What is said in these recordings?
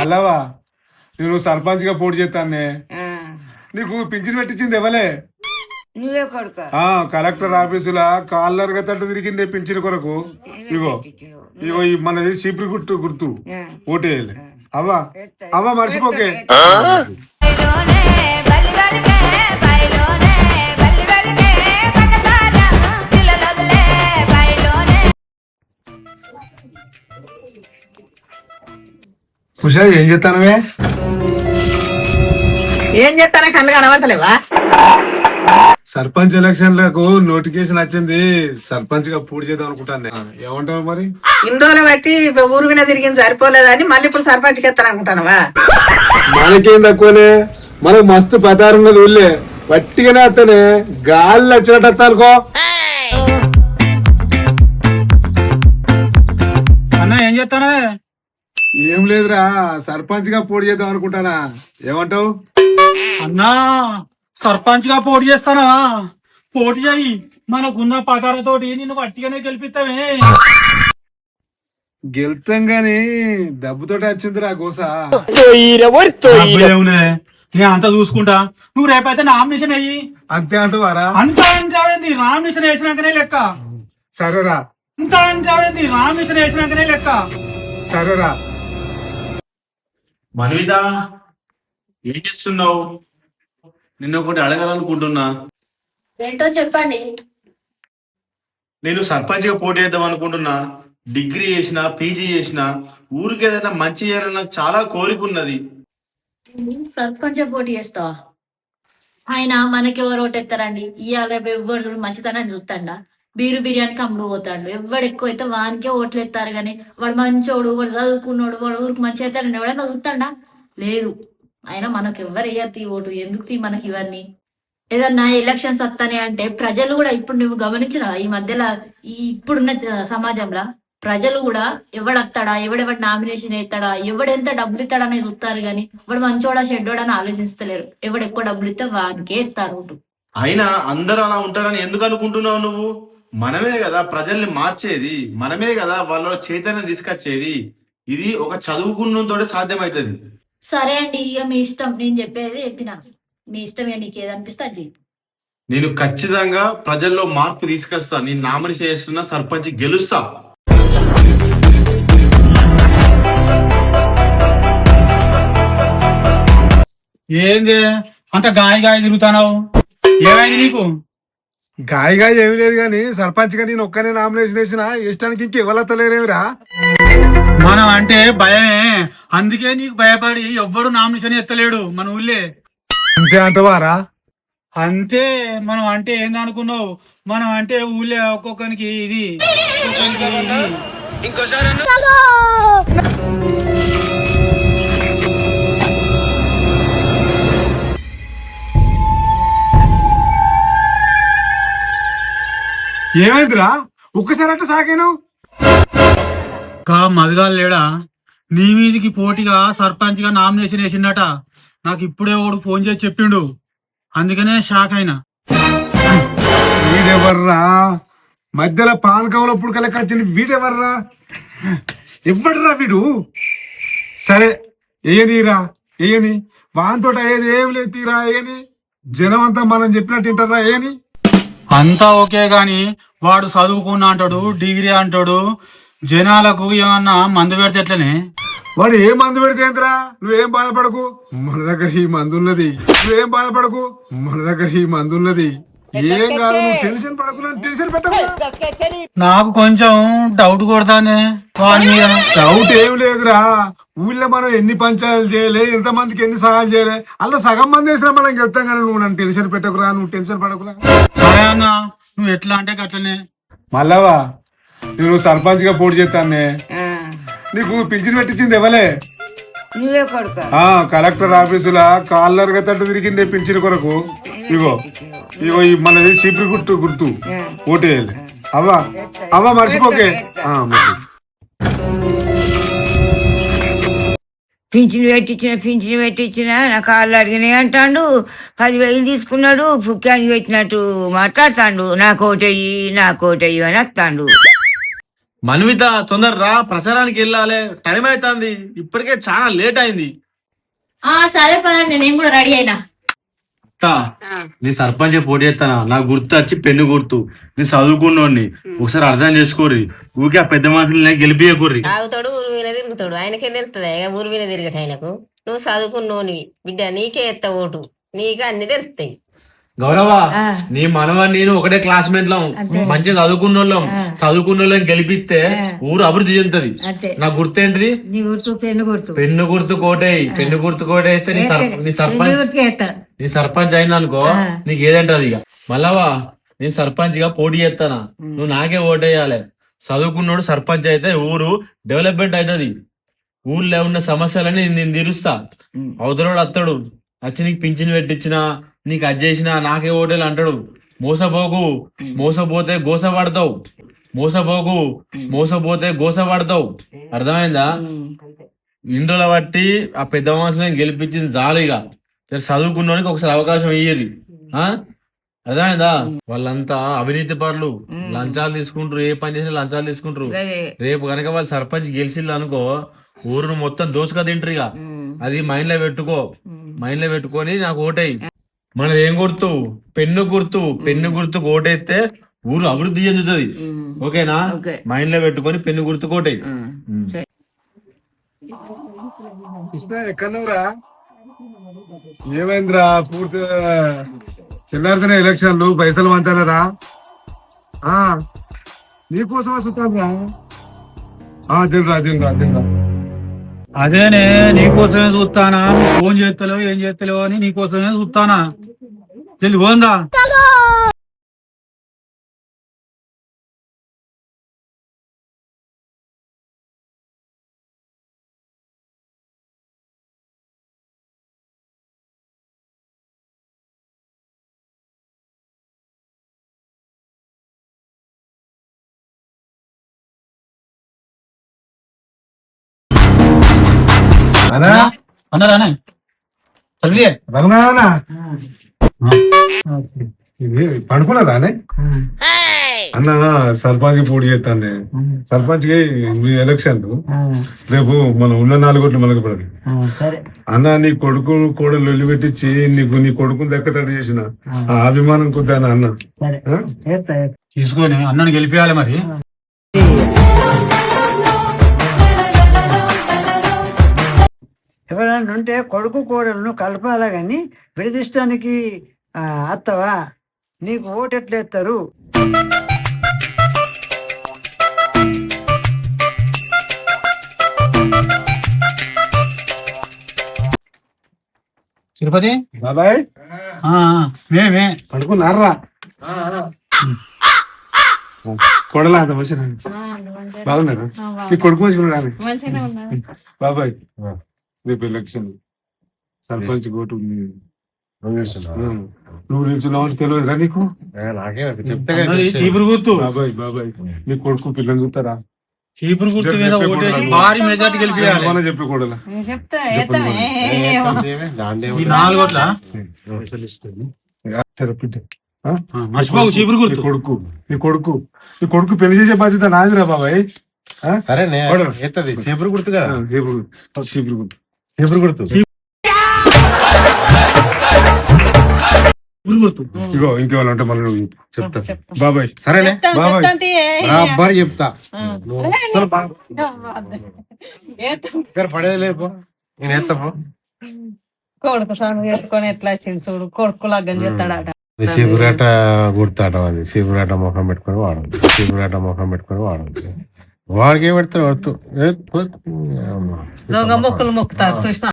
మళ్ళావా నేను సర్పంచ్గా పోటీ చేస్తానే నీకు పింఛన్ పెట్టించింది ఎవలే? నువ్వే కొడుక. ఆ కలెక్టర్ ఆఫీసులా కాలర్గా తట్టు తిరిగిందే పింఛన్ కొరకు. ఇగో ఇగో మనది చీపురు గుర్తు. గుర్తు ఓటేయాలి. అవ్వా? అవ్వా మర్చిపోకే. ఉషా ఏం చేస్తానవే? ఏం చేస్తానా కళ్ళు కనబడతలేవా? సర్పంచ్ ఎలక్షన్లకు నోటిఫికేషన్ వచ్చింది. సర్పంచ్గా పూర్తి చేద్దాం అనుకుంటాను నేను. ఏమంటావు మరి? ఇన్ని రోజులు బట్టి ఊరు మీద తిరిగింది సరిపోలేదని మళ్ళీ ఇప్పుడు సర్పంచ్కి ఎత్తాను అనుకుంటానవా? మనకేం తక్కువనే మనకు మస్తు పతారు ఉన్నది ఊళ్ళే. పట్టిగానే వస్తానే గాలి వచ్చినట్టు వస్తా అనుకో. అన్న ఏం చేస్తానే ఏం లేదురా సర్పంచ్గా పోటీ చేద్దాం అనుకుంటానా? ఏమంటావు? అన్నా సర్పంచ్గా పోటీ చేస్తానా? పోటీ చేయి మనకున్న పదాలతోటి నిన్ను వట్టిగానే గెలిపిస్తామే. గెలుతాం గాని డబ్బుతోటి వచ్చిందిరా గోస. ఏమునే నేను అంతా చూసుకుంటా. నువ్వు రేపైతే నామినేషన్ అయ్యి అంతే అంటావారా? అంతా అంటావేంది? నామినేషన్ వేసినాకనే లెక్క. సరేరా. అంతా అంటావేంది? నామినేషన్ వేసినాకనే లెక్క. సరేరా. మనవిత ఏం చేస్తున్నావు? నిన్న ఒకటి అడగాలనుకుంటున్నా. ఏంటో చెప్పండి. నేను సర్పంచ్గా పోటీ చేద్దాం అనుకుంటున్నా. డిగ్రీ చేసిన పీజీ చేసిన ఊరికి ఏదైనా మంచి చేయాలని నాకు చాలా కోరిక ఉన్నది. సర్పంచ్ పోటీ చేస్తావా? ఆయన మనకి ఎవరు ఓటెత్తారండి? ఇవాళ రేపు ఎవ్వరు చూడు మంచితనాన్ని చూస్తాడా? బీరు బిర్యానీకి అమ్ముడు పోతాడు. ఎవడు ఎక్కువ అయితే వానికే ఓట్లు ఎత్తారు కానీ వాడు మంచోడు వాడు చదువుకున్నాడు వాడు ఊరికి మంచి అవుతాడు ఎవడైనా చదువుతాడా? లేదు. అయినా మనకు ఎవరు వేయద్దు ఓటు ఎందుకు తీ మనకి ఇవన్నీ? ఏదన్నా ఎలక్షన్స్ వస్తానే అంటే ప్రజలు కూడా ఇప్పుడు నువ్వు గమనించిన ఈ మధ్యలో ఈ ఇప్పుడున్న సమాజంలో ప్రజలు కూడా ఎవడత్తాడా ఎవడెవడు నామినేషన్ అవుతాడా ఎవడెంత డబ్బులు ఇస్తాడనే చూస్తారు కానీ వాడు మంచోడా షెడ్డోడా అని ఆలోచిస్తలేరు. ఎవడు ఎక్కువ డబ్బులు ఇస్తే వానికే ఇస్తారు అయినా అందరూ అలా ఉంటారని ఎందుకు అనుకుంటున్నావు నువ్వు? మనమే కదా ప్రజల్ని మార్చేది మనమే కదా వాళ్ళ చైతన్యం తీసుకొచ్చేది. ఇది ఒక చదువుకున్నంతోటే సాధ్యమవుతుంది సరే అండి ఇక మీ ఇష్టం. నేను చెప్పేది చెప్పిన. నీ ఇష్టం ఇక నీకు ఏదనిపిస్తే అది చెయ్యి. నేను ఖచ్చితంగా ప్రజల్లో మార్పు తీసుకొస్తా. నేను నామినేషన్ చేస్తున్నా సర్పంచ్ గెలుస్తా. ఏంది? అంత గాయ గాయ తిరుగుతానావు ఏమైంది నీకు? గాయగా ఏమి లేదు కానీ సర్పంచ్గా నేను ఒక్కనే నామినేషన్ వేసిన ఇష్టానికి ఇంక ఇవ్వలేతలేరేమిరా మనం అంటే భయమే. అందుకే నీకు భయపడి ఎవ్వడు నామినేషన్ ఎత్తలేడు మన ఊళ్ళే. అంతే అంటవారా? అంతే. మనం అంటే ఏందనుకున్నావు మనం అంటే ఊళ్ళో ఒక్కొక్కరికి ఇది ఒక్కొక్కరికి ఇది. ఏమైందిరా? ఒక్కసారి అంటే సాగాను? కా మదిగాలు లేడా? నీ మీదికి పోటీగా సర్పంచ్గా నామినేషన్ వేసిండట. నాకు ఇప్పుడే ఓడు ఫోన్ చేసి చెప్పిండు. అందుకనే షాక్ అయినా. వీడెవర్రా? మధ్యలో పానకంలో పుడకల కచ్చిన వీడెవర్రా? ఎవ్వడరా వీడు? సరే ఏయనీరా ఏయని. వాంతోట అయ్యేది ఏం లేదు తీరా ఏని జనం అంతా మనం చెప్పినట్టు వింటారా ఏని అంతా ఓకే గాని వాడు చదువుకున్నా అంటాడు డిగ్రీ అంటాడు జనాలకు ఏమన్నా మందు పెడితే ఎట్లనే? వాడు ఏ మందు పెడితే ఏంట్రా నువ్వేం బాధపడకు? మన దగ్గర ఈ మందు ఉన్నది. నువ్వేం బాధపడకు? మన దగ్గర ఈ మందు ఉన్నది. ఏం కాదు నువ్వు టెన్షన్ పడకు నన్ను టెన్షన్ పెట్టకు. నాకు కొంచెం డౌట్ కొడతానే వాడి మీద. డౌట్ ఏం లేదురా. ఊళ్ళో మనం ఎన్ని పంచాయలు చేయలే ఎంత మందికి ఎన్ని సహాయాలు చేయలే అలా సగం మంది వేసినా మనం వెళ్తాం కానీ నువ్వు నన్ను టెన్షన్ పెట్టకురా నువ్వు టెన్షన్ పడకురా. సరే అన్న నువ్వు ఎట్లా అంటే అట్లనే మళ్ళావా నేను సర్పంచ్గా పోటీ చేస్తానే నీకు పింఛన్ పెట్టించింది ఎవలే? నువ్వే కొడుక. ఆ కలెక్టర్ ఆఫీసులా కాలర్గా తట్టు తిరిగిందే పింఛన్ కొరకు. ఇగో ఇగో ఈ మనది చీపురు గుర్తు గుర్తు. ఓటేయాలి అవ్వా అవ్వా మర్చిపోకే. పింఛన్ పెట్టించిన పింఛన్ పెట్టించిన నా కాళ్ళు అడిగినాయి అంటాడు. పదివేలు తీసుకున్నాడు పుక్కానికి పెట్టినట్టు మాట్లాడతాడు. నా కోటయ్యి నా కోటయ్యి అని వస్తాడు మనవిత తొందర రా ప్రచారానికి వెళ్ళాలి. టైం అవుతుంది ఇప్పటికే చాలా లేట్ అయింది. ఆ సరే పదండి నేను కూడా రెడీ అయినా. అత్తా, నీ సర్పంచ్ పోటీ చేస్తానా నాకు గుర్తు వచ్చి పెన్ను గుర్తు. నేను చదువుకున్నోడిని. ఒకసారి అర్థం చేసుకోర్రి. ఊకే ఆ పెద్ద మనుషులు గెలిపియకూర్రి తాగుతాడు ఊరు మీద తిరుగుతాడు. ఆయనకేం తెలుస్తుంది ఊరు మీద తిరగట ఆయనకు. నువ్వు చదువుకున్నోనివి బిడ్డ నీకే ఎత్త ఓటు. నీకే అన్ని తెలుస్తాయి గౌరవ నీ మనవ నేను ఒకటే క్లాస్మేట్లో మంచిగా చదువుకున్న వాళ్ళం చదువుకున్న వాళ్ళని గెలిపిస్తే ఊరు అభివృద్ధి చెందుతుంది. నీ గుర్తు పెన్ను గుర్తు. పెన్ను గుర్తు కోటేయి. పెన్ను గుర్తు కోటేస్తే నీ సర్పంచ్ నీ సర్పంచ్ అయింది అనుకో నీకు ఏదంటది ఇక? మళ్ళావా నేను సర్పంచ్గా పోటీ చేస్తానా? నువ్వు నాకే ఓటేయాలి చదువుకున్నోడు సర్పంచ్ అయితే ఊరు డెవలప్మెంట్ అవుతుంది ఊర్లో ఉన్న సమస్యలని నేను తీరుస్తా. అవతలోడు అత్తడు. వచ్చి నీకు పింఛన్ పెట్టించినా నీకు అది చేసినా నాకే ఓటేలు అంటాడు. మోసపోకు మోసపోతే గోస పడతావు. మోసపోకు మోసపోతే గోస పడతావు. అర్థమైందా? ఇండ్ల బట్టి ఆ పెద్ద మనుషులను గెలిపించింది జర చదువుకున్నోనికి ఒకసారి అవకాశం ఇయ్యరి ఆ? అర్థమైందా? వాళ్ళంతా అవినీతి పరులు. లంచాలు తీసుకుంటారు ఏ పని చేసినా లంచాలు తీసుకుంటారు. రేపు కనుక వాళ్ళు సర్పంచ్ గెలిచిల్లు అనుకో ఊరును మొత్తం దోసుక తింటారు ఇక. అది మైండ్లో పెట్టుకో. మైండ్లో పెట్టుకొని నాకు ఓటేయి. మనది ఏం గుర్తు? పెన్ను గుర్తు. పెన్ను గుర్తు ఓటేస్తే ఊరు అభివృద్ధి చెందుతుంది. ఓకేనా? ఓకే. మైండ్లో పెట్టుకొని పెన్ను గుర్తు కోటేయి. కృష్ణ ఎక్కడున్నావురా ఏమైందిరా? పూర్తి తెల్లారితేనే ఎలక్షన్లు పైసలు పంచాలరా? ఆ నీకోసమే సుతాను రా జనరా జనరా జనరా అదేనే నీకోసమే చూస్తానా ఫోన్ చేస్తలేవు ఏం చేస్తలేవు అని నీకోసమే చూస్తానా తెలియదా చదివే ఇది పడుకున్నదానే అన్న సర్పంచ్ పోటీ చేస్తాను నేను సర్పంచ్కి మీ ఎలక్షన్ రేపు మన ఉన్న నాలుగు కోట్లు మనకు పడాలి అన్న నీ కొడుకు కోడలు లొల్లి పెట్టించి నీకు నీ కొడుకుని దక్కతడి చేసిన. ఆ. అభిమానం కొద్దాన అన్న? తీసుకొని అన్నని గెలిపియాలి మరి. ఎవరైనా ఉంటే కొడుకు కోడలను కలపాలా గాని విడదీష్టానికి ఆ, అత్తవా? నీకు ఓటు ఎట్లా ఎత్తారు తిరుపతి? బాబాయ్? ఆ, ఆ, మేమే పడుకున్నారా? కొడలా అంత మంచిగా బాగున్నారా? నీ కొడుకు మంచిగా బాబాయ్. రేపు ఎలక్షన్ సర్పంచ్. ఉం. నువ్వు నిల్చున్నావు? అని తెలియదురా నీకు? చీపురు గుర్తు. బాబాయ్ బాబాయ్. నీ కొడుకు పిల్లలు చూస్తారా? చీపురు గుర్తు మీద ఓటేసి భారీ మెజార్టీ గెలిపియాలి. మన చెప్పి కొడలా. చెప్తా ఏతమే ఈ నాలుగు ఓట్ల సరే పిట్ట. ఆ? మర్చిపోకు చీపురు గుర్తు. కొడుకు నీ కొడుకు నీ కొడుకు పెళ్ళి చేసే బాధ్యత నాదిరా బాబాయ్? సరేనే చేపలు గుర్తు కదా. చీపురు గుర్తు. చీపురు గుర్తు. చీపురు గుర్తు ఇగో ఇంకేవాళ్ళు ఉంటే మళ్ళీ నువ్వు చెప్తా. బాబాయ్. సరేనే బాబాయ్ బరాబర్ చెప్తా లేపు. నేను ఎత్తపో కొడుకు సాగు పెట్టుకొని ఎట్లా వచ్చింది చూడు. కొడుకు లగ్గం చేస్తాడట. శిబురాట గుర్తాట అది. శిబురాట ముఖం పెట్టుకొని వాడదు శిబురాట ముఖం పెట్టుకొని వాడదు వాడికి ఏం పెడతాడు వాడుతూ దొంగ మొక్కులు మొక్కుతారు చూసిన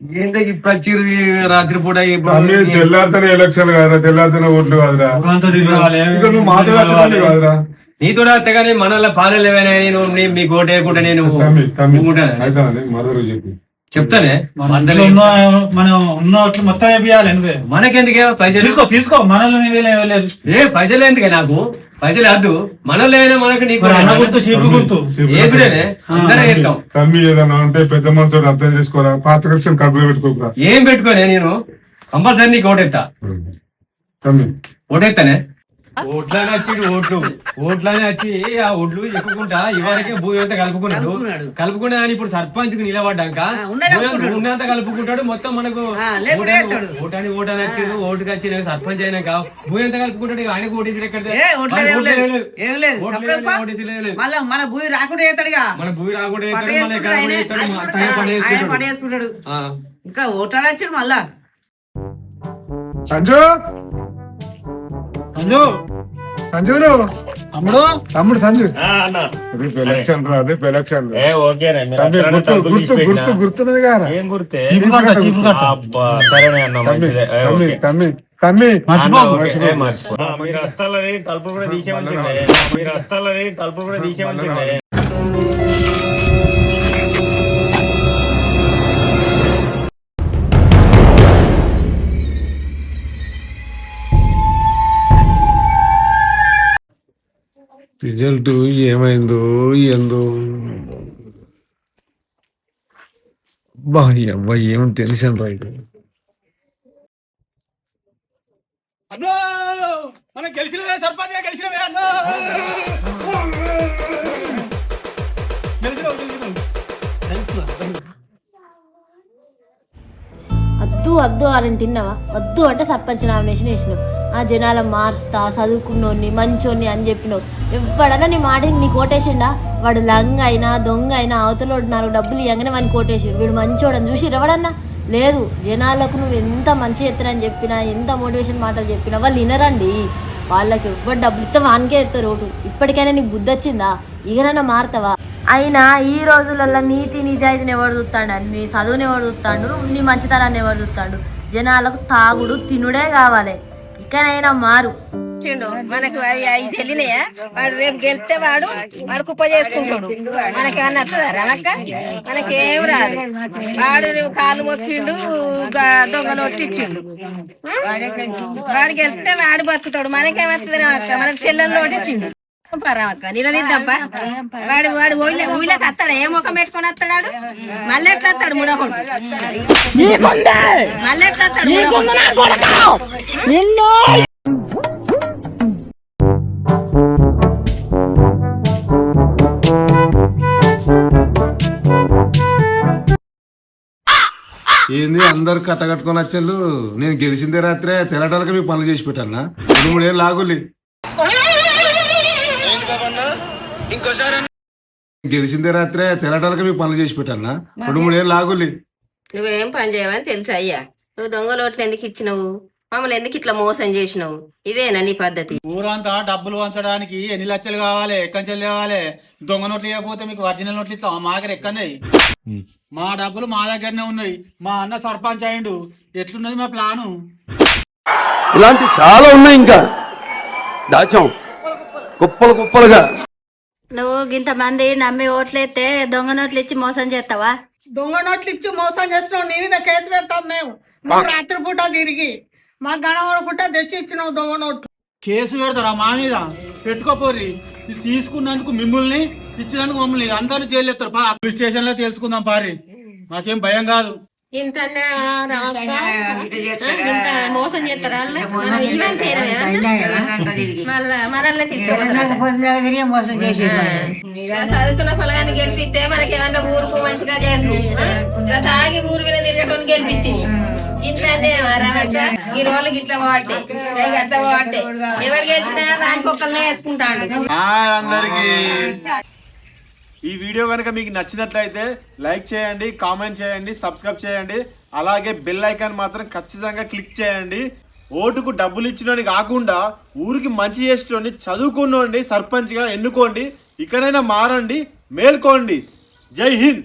ఏంటి ఇప్పుడు వచ్చిర్రు ఈ రాత్రి పూట అన్నీ తెల్లారితేనే ఎలక్షన్ కాదురా తెల్లారితేనే ఓట్లు కాదురా. నువ్వు మాట్లాడుతున్నావు కాదురా. నీతో అత్తగానే మన పాలలేవైనా నేను నీ- మీ గోట వేయకుండా నేను తమ్మి ఊరుకుంటానా? అయితే మరొకరు చెప్పి. చెప్తానే? మన ఉన్న మనం ఉన్నట్లు మొత్తం నువ్వే మనకెందుకే? పైసలు తీసుకో తీసుకో. లేదు ఏ పైసలు ఎందుకే నాకు? పైసలు వద్దు. మనలో మనకు నీకు గుర్తు చీపు గుర్తు. తమ్మి ఏదన్నా ఉంటే పెద్ద మనుషులు అర్థం చేసుకోరా? పాత కక్షలు కడుపులో పెట్టుకోకురా? ఏం పెట్టుకోనే నేను? కంపల్సరీ నీకు ఓటెత్తా. తమ్మి. ఓటెత్తానే? ఓట్లని వచ్చి ఓట్లు. ఓట్లని వచ్చి ఆ ఓట్లు ఎక్కుకుంటా? ఇవరకే భూమి అంతా కలుపుకున్నాడు. కలుపుకున్నా అని ఇప్పుడు సర్పంచ్కి నిలబడ్డాక భూమి ఉన్నంత కలుపుకుంటాడు. మొత్తం మనకు ఓటాని ఓటాని వచ్చిండు. ఓటుకి వచ్చి సర్పంచ్ అయినాక భూమి ఎంత కలుపుకుంటాడు ఓటీసీ ఎక్కడ ఆయన ఓటీసీ లేదు. మళ్ళా మన భూమి రాకుండా మన భూమి రాకుండా ఎక్కడ. ఇంకా ఓటాలు వచ్చాడు మళ్ళా. సంజు! సంజు! సంజును తమ్ముడు? తమ్ముడు సంజు. ఎలక్షన్ రా రేపు ఎలక్షన్ గుర్తు గుర్తు గుర్తు గుర్తున్నది కదా? ఏం గుర్తే? అబ్బా సరేనే అన్న మంచిదే. తమ్మి. తమ్మి తమ్మి. మీరు వస్తాలని తలుపు కూడా తీసేమంటుండే మీరు వస్తాలని తలుపు కూడా తీసేమంటుండే రిజల్ట్ ఏమైందో ఏందో. బా అబ్బాయి ఏమని తెలిసాను రా ఇది. అన్నో! మనం గెలిచినవే సర్పంచ్ గెలిచినవే అన్నో! వద్దు అని తిన్నావా? వద్దు అంటే సర్పంచ్ నామినేషన్ వేసినావు. ఆ జనాల మారుస్తా చదువుకున్నోడిని మంచోని అని చెప్పినావు. ఎవడన్నా నీ మాట నీ కోటేసిండా వాడు లంగ్ అయినా దొంగ అయినా అవతలోడు నాలుగు డబ్బులు ఇవ్వగానే వాడిని కోటేసాడు వీడు మంచోడని చూసి ఎవడన్నా? లేదు. జనాలకు నువ్వు ఎంత మంచి ఎత్తునని చెప్పినా ఎంత మోటివేషన్ మాటలు చెప్పినా వాళ్ళు వినరండి. వాళ్ళకి ఎవ్వరు డబ్బులు ఇస్తే వానికే ఎత్తారు ఓటు. ఇప్పటికైనా నీకు బుద్ధి వచ్చిందా? ఇకనన్నా మారుతావా? అయినా ఈ రోజులలో నీతి నిజాయితీని ఎవరు చూస్తాడు నీ చదువుని ఎవరు చూస్తాడు నీ మంచితనాన్ని ఎవరు చూస్తాడు జనాలకు తాగుడు తినుడే కావాలి. ఇకనైనా మారు. మనకు అవి అవి తెలియనాయా? వాడు రేపు గెలిస్తే వాడు వాడు కుప్ప చేసుకుంటాడు. మనకి ఏమన్నా వస్తుందా మనకి మనకేం రాదు. వాడు కాలు మొక్కిండు దొంగలు దొంగ వాడు గెలిస్తే వాడు బతుకుతాడు. మనకేమవుతుంది రమక్క మనకు చెల్లెలు నోటి నిలదీద్దాంపా. వాడు వాడు ఊళ్ళో ఊళ్ళోకి వస్తాడు ఏ ముఖం పెట్టుకొని వస్తాడు మళ్ళీ ఎట్లా వస్తాడు ముడహోడు మళ్ళీ ఎట్లా వస్తాడు? ఏంది అందరు కట్టగట్టుకొని వచ్చారు నేను గెలిచిందే రాత్రే తెల్లటాలకి మీ పనులు చేసి పెట్టానా రెండు మూడు గెలిచిందే రాత్రే తెల్లటాలకి మీ పనులు చేసి పెట్టానా రెండు మూడు ఏళ్ళు లాగులి నువ్వేం పని చేయవని తెలుసు అయ్యా. నువ్వు దొంగ నోట్లు ఎందుకు ఇచ్చినావు? మమ్మల్ని ఎందుకు ఇట్లా మోసం చేసినావు? ఇదేనా నీ పద్ధతి? ఊరంతా డబ్బులు వంచడానికి ఎన్ని లక్షలు కావాలి ఎక్కడి నుంచి కావాలి దొంగ నోట్లు ఇవ్వకపోతే మీకు ఒరిజినల్ నోట్లు ఇస్తాం మా దగ్గర ఎక్కన్నాయి మా డబ్బులు మా దగ్గరనే ఉన్నాయి. మా అన్న సర్పంచ్ అయిండు. ఎట్లున్నది మా ప్లాను? ఇలాంటి చాలా ఉన్నాయి ఇంకా. దాచాం. కుప్పలు కుప్పలుగా. నువ్వు ఇంతమంది నమ్మి ఓట్లేస్తే దొంగ నోట్లు ఇచ్చి మోసం చేస్తావా? దొంగ నోట్లు ఇచ్చి మోసం చేస్తున్నావు నీ మీద కేసు పెడతాం మేము. నువ్వు రాత్రిపూట తిరిగి మా గణవరకుంట తెచ్చి ఇచ్చినావు దొంగ నోట్లు. కేసు పెడతారా మా మీద? పెట్టుకోపోర్రి. ఇది తీసుకున్నందుకు మిమ్మల్ని ఇచ్చినందుకు మమ్మల్ని అందరూ జైలు ఎత్తారు. పా పోలీస్ స్టేషన్లో తెలుసుకుందాం పారి మాకేం భయం కాదు. ఇంత ఇంత మోసం చేస్తారా? చేసి పొలగాన్ని గెలిపిస్తే మనకి ఏమన్నా ఊరుకు మంచిగా చేసు తాగి ఊరు మీద తిరగటం గెలిపిస్తే ఇంత రమక్క ఈ రోజులకి ఇట్లా ఇక అట్లా పోవట్టే ఎవరు గెలిచినా దానికి ఒక్కళ్ళనే వేసుకుంటాడు అందరికి. ఈ వీడియో కనుక మీకు నచ్చినట్లయితే లైక్ చేయండి కామెంట్ చేయండి సబ్స్క్రైబ్ చేయండి. అలాగే బెల్ ఐకాన్ మాత్రం ఖచ్చితంగా క్లిక్ చేయండి. ఓటుకు డబ్బులు ఇచ్చినోని కాకుండా ఊరికి మంచి చేసేటోని చదువుకున్నోండి సర్పంచ్గా ఎన్నుకోండి. ఇకనైనా మారండి మేల్కోండి. జై హింద్.